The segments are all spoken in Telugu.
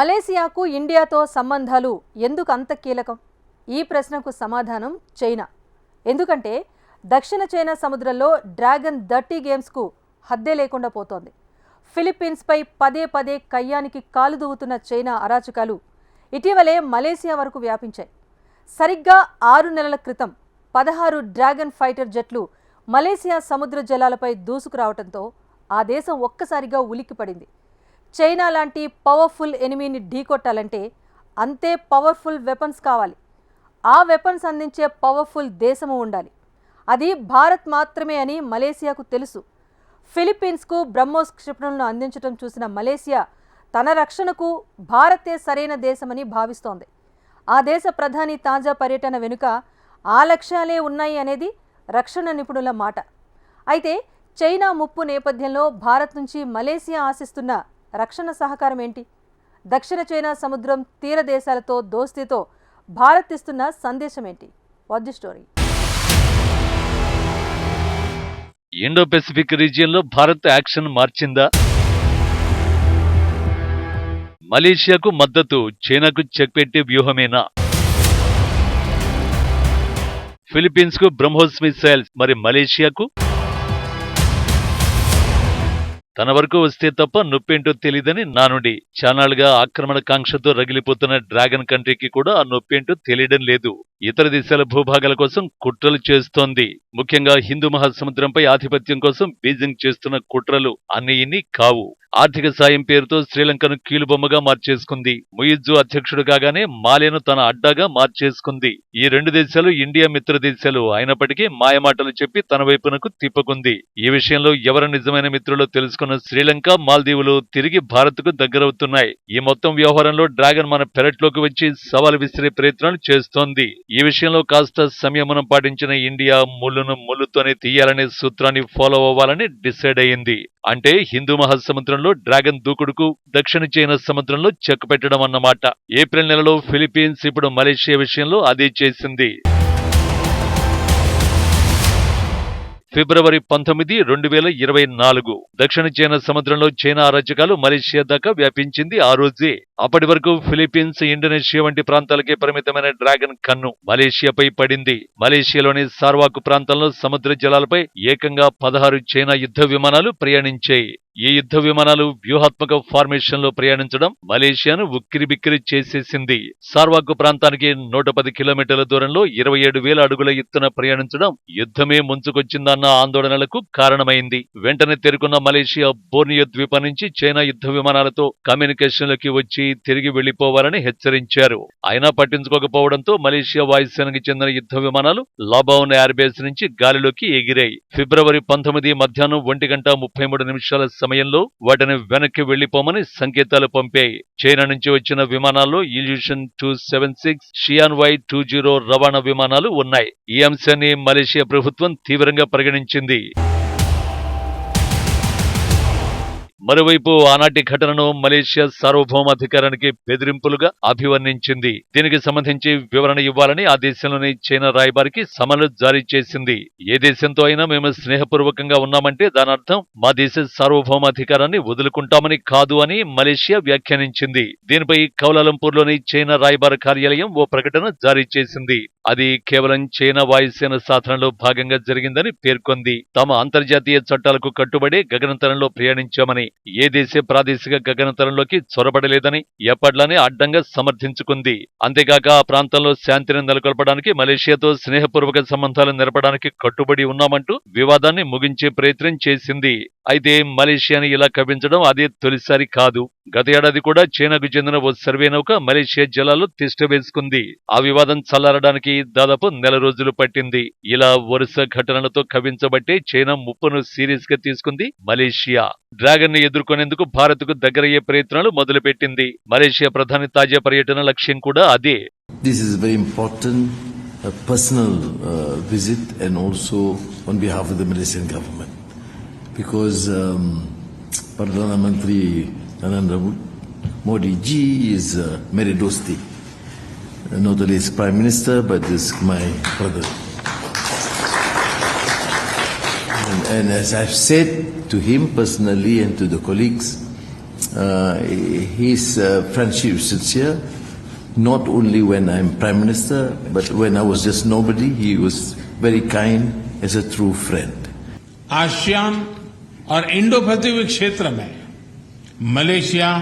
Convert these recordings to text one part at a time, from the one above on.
మలేసియాకు ఇండియాతో సంబంధాలు ఎందుకు అంత కీలకం? ఈ ప్రశ్నకు సమాధానం చైనా. ఎందుకంటే దక్షిణ చైనా సముద్రంలో డ్రాగన్ థర్టీ గేమ్స్కు హద్దే లేకుండా పోతోంది. ఫిలిప్పీన్స్పై పదే పదే కయ్యానికి కాలు దువ్వుతున్న చైనా అరాచకాలు ఇటీవలే మలేసియా వరకు వ్యాపించాయి. సరిగ్గా ఆరు నెలల క్రితం పదహారు డ్రాగన్ ఫైటర్ జట్లు మలేసియా సముద్ర జలాలపై దూసుకురావడంతో ఆ దేశం ఒక్కసారిగా ఉలిక్కిపడింది. చైనా లాంటి పవర్ఫుల్ ఎనిమీని ఢీకొట్టాలంటే అంతే పవర్ఫుల్ వెపన్స్ కావాలి. ఆ వెపన్స్ అందించే పవర్ఫుల్ దేశము ఉండాలి. అది భారత్ మాత్రమే అని మలేసియాకు తెలుసు. ఫిలిప్పీన్స్కు బ్రహ్మోస్ క్షిపణులను అందించడం చూసిన మలేసియా తన రక్షణకు భారతే సరైన దేశమని భావిస్తోంది. ఆ దేశ ప్రధాని తాజా పర్యటన వెనుక ఆ లక్ష్యాలే ఉన్నాయి అనేది రక్షణ నిపుణుల మాట. అయితే చైనా ముప్పు నేపథ్యంలో భారత్ నుంచి మలేసియా ఆశిస్తున్న రక్షణ సహకారం ఏంటి? దక్షిణ చైనా సముద్రం తీర దేశాలతో దోస్తీతో భారత్ ఇస్తున్న సందేశం ఏంటి? What the story Indo Pacific రీజియన్లో Bharat action మార్చిందా? మలేషియాకు మద్దతు చైనాకు చెక్ పెట్టే వ్యూహమేనా? ఫిలిప్పీన్స్కు బ్రహ్మోస్ మిసైల్స్ మరి మలేషియాకు? తన వరకు వస్తే తప్ప నొప్పేంటో తెలియదని నానుడి చానాళ్ళుగా ఆక్రమణకాంక్షతో రగిలిపోతున్న డ్రాగన్ కంట్రీకి కూడా ఆ నొప్పేంటో తెలియడం లేదు. ఇతర దేశాల భూభాగాల కోసం కుట్రలు చేస్తోంది. ముఖ్యంగా హిందూ మహాసముద్రంపై ఆధిపత్యం కోసం బీజింగ్ చేస్తున్న కుట్రలు అన్ని ఇన్ని కావు. ఆర్థిక సాయం పేరుతో శ్రీలంకను కీలుబొమ్మగా మార్చేసుకుంది. ముయిజ్జు అధ్యక్షుడు కాగానే మాలేను తన అడ్డాగా మార్చేసుకుంది. ఈ రెండు దేశాలు ఇండియా మిత్ర దేశాలు అయినప్పటికీ మాయమాటలు చెప్పి తన వైపునకు తిప్పుకుంది. ఈ విషయంలో ఎవరు నిజమైన మిత్రులో తెలుసుకున్న శ్రీలంక మాల్దీవులు తిరిగి భారత్కు దగ్గరవుతున్నాయి. ఈ మొత్తం వ్యవహారంలో డ్రాగన్ మన పెరట్లోకి వచ్చి సవాలు విసిరే ప్రయత్నాలు చేస్తోంది. ఈ విషయంలో కాస్త సంయమనం పాటించిన ఇండియా ముళ్ళును ముళ్ళుతోనే తీయాలనే సూత్రాన్ని ఫాలో అవ్వాలని డిసైడ్ అయింది అంటే హిందూ మహాసముద్రంలో డ్రాగన్ దూకుడుకు దక్షిణ చైనా సముద్రంలో చెక్ పెట్టడం అన్నమాట ఏప్రిల్ నెలలో ఫిలిప్పీన్స్ ఇప్పుడు మలేషియా విషయంలో అదే చేసింది. ఫిబ్రవరి పంతొమ్మిది రెండు వేల ఇరవై నాలుగు. దక్షిణ చైనా సముద్రంలో చైనా అరాచకాలు మలేషియా దాకా వ్యాపించింది ఆ రోజే. అప్పటి వరకు ఫిలిప్పీన్స్ ఇండోనేషియా వంటి ప్రాంతాలకే పరిమితమైన డ్రాగన్ కన్ను మలేషియాపై పడింది. మలేషియాలోని సార్వాకు ప్రాంతంలో సముద్ర జలాలపై ఏకంగా పదహారు చైనా యుద్ధ విమానాలు ప్రయాణించాయి. ఈ యుద్ధ విమానాలు వ్యూహాత్మక ఫార్మేషన్లో ప్రయాణించడం మలేషియాను ఉక్కిరిబిక్కిరి చేసేసింది. సార్వాకు ప్రాంతానికి నూట పది కిలోమీటర్ల దూరంలో ఇరవై ఏడు వేల అడుగుల ఎత్తున ప్రయాణించడం యుద్ధమే ముంచుకొచ్చిందన్న ఆందోళనలకు కారణమైంది. వెంటనే తెరుకున్న మలేషియా బోర్నియో ద్వీపం నుంచి చైనా యుద్ధ విమానాలతో కమ్యూనికేషన్లకి వచ్చి తిరిగి వెళ్ళిపోవాలని హెచ్చరించారు. అయినా పట్టించుకోకపోవడంతో మలేషియా వాయుసేనకి చెందిన యుద్ధ విమానాలు లాబౌన్ ఎయిర్బేస్ నుంచి గాలిలోకి ఎగిరాయి. ఫిబ్రవరి పంతొమ్మిది మధ్యాహ్నం ఒంటి గంట ముప్పై మూడు నిమిషాల సమయంలో వాటిని వెనక్కి వెళ్ళిపోమని సంకేతాలు పంపాయి చైనా నుంచి వచ్చిన విమానాల్లో Ilyushin two seven six Xian Y two zero రవాణా విమానాలు ఉన్నాయి. ఈ అంశాన్ని మలేషియా ప్రభుత్వం తీవ్రంగా పరిగణించింది. మరోవైపు ఆనాటి ఘటనను మలేషియా సార్వభౌమాధికారానికి బెదిరింపులుగా అభివర్ణించింది. దీనికి సంబంధించి వివరణ ఇవ్వాలని ఆ దేశంలోని చైనా రాయబారికి సమన్లు జారీ చేసింది. ఏ దేశంతో అయినా మేము స్నేహపూర్వకంగా ఉన్నామంటే దాని అర్థం మా దేశ సార్వభౌమాధికారాన్ని వదులుకుంటామని కాదు అని మలేషియా వ్యాఖ్యానించింది. దీనిపై కౌలాలంపూర్లోని చైనా రాయబార కార్యాలయం ఓ ప్రకటన జారీ చేసింది. అది కేవలం చైనా వాయుసేన సాధనలో భాగంగా జరిగిందని పేర్కొంది. తమ అంతర్జాతీయ చట్టాలకు కట్టుబడి గగనతలంలో ప్రయాణించామని ఏ దేశ ప్రాదేశిక గగనతలంలోకి చొరబడలేదని ఎప్పట్లానే అడ్డంగా సమర్థించుకుంది. అంతేకాక ఆ ప్రాంతంలో శాంతిని నెలకొల్పడానికి మలేషియాతో స్నేహపూర్వక సంబంధాలు నెరపడానికి కట్టుబడి ఉన్నామంటూ వివాదాన్ని ముగించే ప్రయత్నం చేసింది. అయితే మలేషియాని ఇలా కవ్వించడం అదే తొలిసారి కాదు. గత ఏడాది కూడా చైనాకు చెందిన ఓ సర్వే నౌక మలేషియా జలాల్లో తిష్ట వేసుకుంది. ఆ వివాదం చల్లారడానికి దాదాపు నెల రోజులు పట్టింది. ఇలా వరుస ఘటనలతో కవించబట్టే చైనా ముప్పును సీరియస్గా తీసుకుంది మలేషియా. డ్రాగన్ని ఎదుర్కొనేందుకు భారత్కు దగ్గరయ్యే ప్రయత్నాలు మొదలుపెట్టింది. మలేషియా ప్రధాని తాజా పర్యటన లక్ష్యం కూడా అదే. This is very important personal visit and also on behalf of the Malaysian government because um, Pradhan Mantri Narendra Modi ji is uh, dosti. Not only is Prime Minister, but is my brother. And, and, as I've said to him personally and to the colleagues, uh, his uh, friendship is sincere not only when I'm Prime Minister, but when I was just nobody, he was very kind as a true friend. ASEAN और इंडो पैसिफिक क्षेत्र में मलेशिया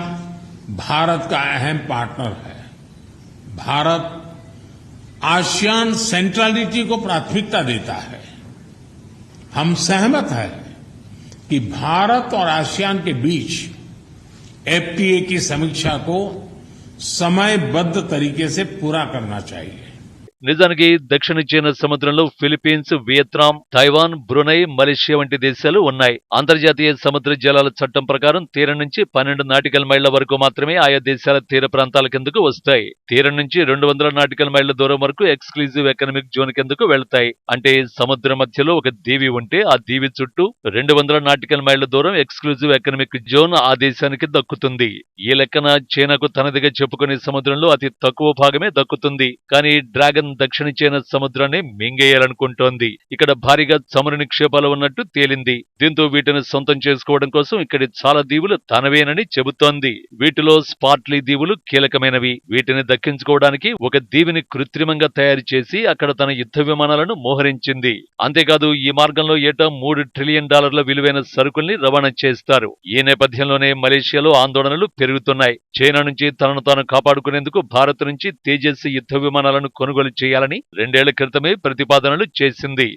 भारत का अहम पार्टनर है। भारत आसियान सेंट्रलिटी को प्राथमिकता देता है। हम सहमत हैं कि भारत और आसियान के बीच एफटीए की समीक्षा को समयबद्ध तरीके से पूरा करना चाहिए। నిజానికి దక్షిణ చైనా సముద్రంలో Philippines Vietnam Taiwan Brunei Malaysia వంటి దేశాలు ఉన్నాయి. అంతర్జాతీయ సముద్ర జలాల చట్టం ప్రకారం తీరం నుంచి పన్నెండు నాటికల్ మైళ్ళ వరకు మాత్రమే ఆయా దేశాల తీర ప్రాంతాల కిందకు వస్తాయి. తీరం నుంచి రెండు వందల నాటికల్ మైళ్ళ దూరం వరకు ఎక్స్క్లూజివ్ ఎకనామిక్ జోన్ కిందకు వెళ్తాయి. అంటే సముద్ర మధ్యలో ఒక దీవి ఉంటే ఆ దీవి చుట్టూ రెండు వందల నాటికల్ మైళ్ళ దూరం ఎక్స్క్లూజివ్ ఎకనామిక్ జోన్ ఆ దేశానికి దక్కుతుంది. ఈ లెక్కన చైనాకు తనదిగా చెప్పుకునే సముద్రంలో అతి తక్కువ భాగమే దక్కుతుంది. కానీ డ్రాగన్ దక్షిణ చైనా సముద్రాన్ని మింగేయాలనుకుంటోంది. ఇక్కడ భారీగా చమురు నిక్షేపాలు ఉన్నట్టు తేలింది. దీంతో వీటిని సొంతం చేసుకోవడం కోసం ఇక్కడి చాలా దీవులు తనవేనని చెబుతోంది. వీటిలో స్పాట్లీ దీవులు కీలకమైనవి. వీటిని దక్కించుకోవడానికి ఒక దీవిని కృత్రిమంగా తయారు చేసి అక్కడ తన యుద్ధ విమానాలను మోహరించింది. అంతేకాదు ఈ మార్గంలో ఏటా మూడు ట్రిలియన్ డాలర్ల విలువైన సరుకుల్ని రవాణా చేస్తారు. ఈ నేపథ్యంలోనే మలేషియాలో ఆందోళనలు పెరుగుతున్నాయి. చైనా నుంచి తనను తాను కాపాడుకునేందుకు భారత్ నుంచి తేజస్సు యుద్ధ విమానాలను కొనుగోలు చేయాలని రెండేళ్ళ క్రితమే ప్రతిపాదనలు చేసింది.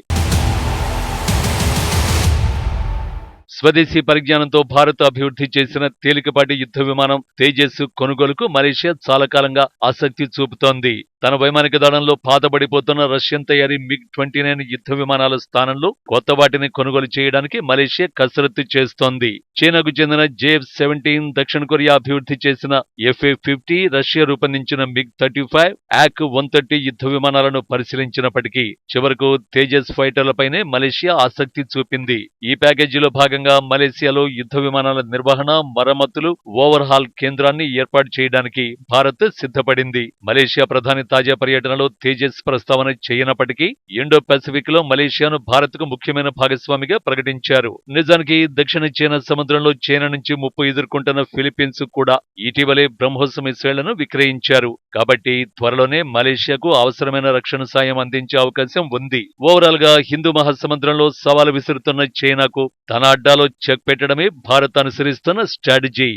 స్వదేశీ పరిజ్ఞానంతో భారత్ అభివృద్ధి చేసిన తేలికపాటి యుద్ధ విమానం తేజస్ కొనుగోలుకు మలేషియా చాలా కాలంగా ఆసక్తి చూపుతోంది. తన వైమానిక దళంలో పాతబడిపోతున్న రష్యన్ తయారీ మిగ్ ట్వంటీ నైన్ యుద్ధ విమానాల స్థానంలో కొత్త వాటిని కొనుగోలు చేయడానికి మలేషియా కసరత్తు చేస్తోంది. చైనాకు చెందిన జేఎఫ్ సెవెంటీన్ దక్షిణ కొరియా అభివృద్ధి చేసిన ఎఫ్ఏ ఫిఫ్టీ రష్యా రూపొందించిన MiG thirty five Yak one thirty యుద్ధ విమానాలను పరిశీలించినప్పటికీ చివరకు తేజస్ ఫైటర్లపైనే మలేషియా ఆసక్తి చూపింది. ఈ ప్యాకేజీలో భాగంగా మలేసియాలో యుద్ధ విమానాల నిర్వహణ మరమ్మతులు ఓవర్ హాల్ కేంద్రాన్ని ఏర్పాటు చేయడానికి భారత్ సిద్ధపడింది. మలేషియా ప్రధాని తాజా పర్యటనలో తేజస్ ప్రస్తావన చేయనప్పటికీ ఇండో పసిఫిక్లో మలేషియాను భారత్కు ముఖ్యమైన భాగస్వామిగా ప్రకటించారు. నిజానికి దక్షిణ చైనా సముద్రంలో చైనా నుంచి ముప్పు ఎదుర్కొంటున్న ఫిలిప్పీన్స్ కూడా ఇటీవలే బ్రహ్మోస్ మిసైళ్ళను విక్రయించారు. కాబట్టి త్వరలోనే మలేషియాకు అవసరమైన రక్షణ సాయం అందించే అవకాశం ఉంది. ఓవరాల్గా హిందూ మహాసముద్రంలో సవాలు విసురుతున్న చైనాకు తన అడ్డాలో చెక్ పెట్టడమే భారత్ అనుసరిస్తున్న స్ట్రాటజీ.